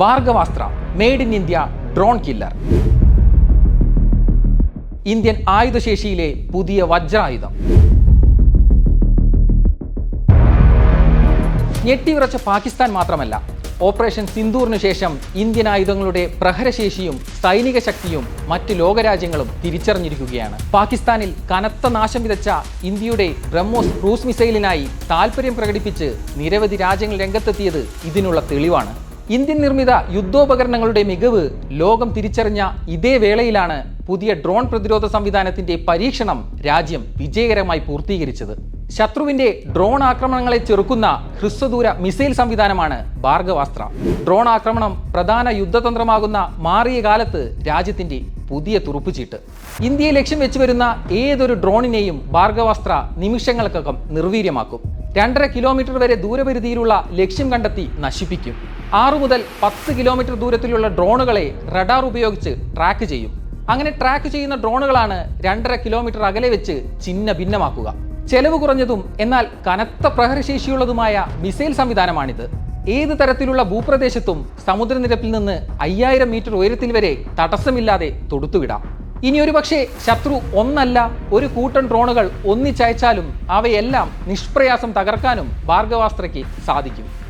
Bhargavastra made in India drone killer Indian ആയുധശേഷിയിലെ പുതിയ വജ്രായുധം. ഞെട്ടിവിറച്ച പാകിസ്ഥാൻ മാത്രമല്ല ഓപ്പറേഷൻ സിന്ദൂറിനു ശേഷം ഇന്ത്യൻ ആയുധങ്ങളുടെ പ്രഹരശേഷിയും സൈനിക ശക്തിയും മറ്റ് ലോകരാജ്യങ്ങളും തിരിച്ചറിഞ്ഞിരിക്കുകയാണ്. പാകിസ്ഥാനിൽ കനത്ത നാശം വിതച്ച ഇന്ത്യയുടെ ബ്രഹ്മോസ് ക്രൂസ് മിസൈലിനായി താൽപര്യം പ്രകടിപ്പിച്ച് നിരവധി രാജ്യങ്ങൾ രംഗത്തെത്തിയത് ഇതിനുള്ള തെളിവാണ്. ഇന്ത്യൻ നിർമ്മിത യുദ്ധോപകരണങ്ങളുടെ മികവ് ലോകം തിരിച്ചറിഞ്ഞ ഇതേ വേളയിലാണ് പുതിയ ഡ്രോൺ പ്രതിരോധ സംവിധാനത്തിന്റെ പരീക്ഷണം രാജ്യം വിജയകരമായി പൂർത്തീകരിച്ചത്. ശത്രുവിന്റെ ഡ്രോൺ ആക്രമണങ്ങളെ ചെറുക്കുന്ന ഹ്രസ്വദൂര മിസൈൽ സംവിധാനമാണ് ഭാർഗവാസ്ത്ര. ഡ്രോൺ ആക്രമണം പ്രധാന യുദ്ധതന്ത്രമാകുന്ന മാറിയ കാലത്ത് രാജ്യത്തിന്റെ പുതിയ തുറുപ്പുചീട്ട്. ഇന്ത്യയെ ലക്ഷ്യം വെച്ചു വരുന്ന ഏതൊരു ഡ്രോണിനെയും ഭാർഗവാസ്ത്ര നിമിഷങ്ങൾക്കകം നിർവീര്യമാക്കും. രണ്ടര കിലോമീറ്റർ വരെ ദൂരപരിധിയിലുള്ള ലക്ഷ്യം കണ്ടെത്തി നശിപ്പിക്കും. ആറു മുതൽ പത്ത് കിലോമീറ്റർ ദൂരത്തിലുള്ള ഡ്രോണുകളെ റഡാർ ഉപയോഗിച്ച് ട്രാക്ക് ചെയ്യും. അങ്ങനെ ട്രാക്ക് ചെയ്യുന്ന ഡ്രോണുകളാണ് രണ്ടര കിലോമീറ്റർ അകലെ വെച്ച് ചിഹ്ന ഭിന്നമാക്കുക. ചെലവ് കുറഞ്ഞതും എന്നാൽ കനത്ത പ്രഹരശേഷിയുള്ളതുമായ മിസൈൽ സംവിധാനമാണിത്. ഏത് തരത്തിലുള്ള ഭൂപ്രദേശത്തും സമുദ്രനിരപ്പിൽ നിന്ന് അയ്യായിരം മീറ്റർ ഉയരത്തിൽ വരെ തടസ്സമില്ലാതെ തൊടുത്തുവിടാം. ഇനി ഒരു പക്ഷേ ശത്രു ഒന്നല്ല ഒരു കൂട്ടം ഡ്രോണുകൾ ഒന്നിച്ചയച്ചാലും അവയെല്ലാം നിഷ്പ്രയാസം തകർക്കാനും ഭാർഗവാസ്ത്രയ്ക്ക് സാധിക്കും.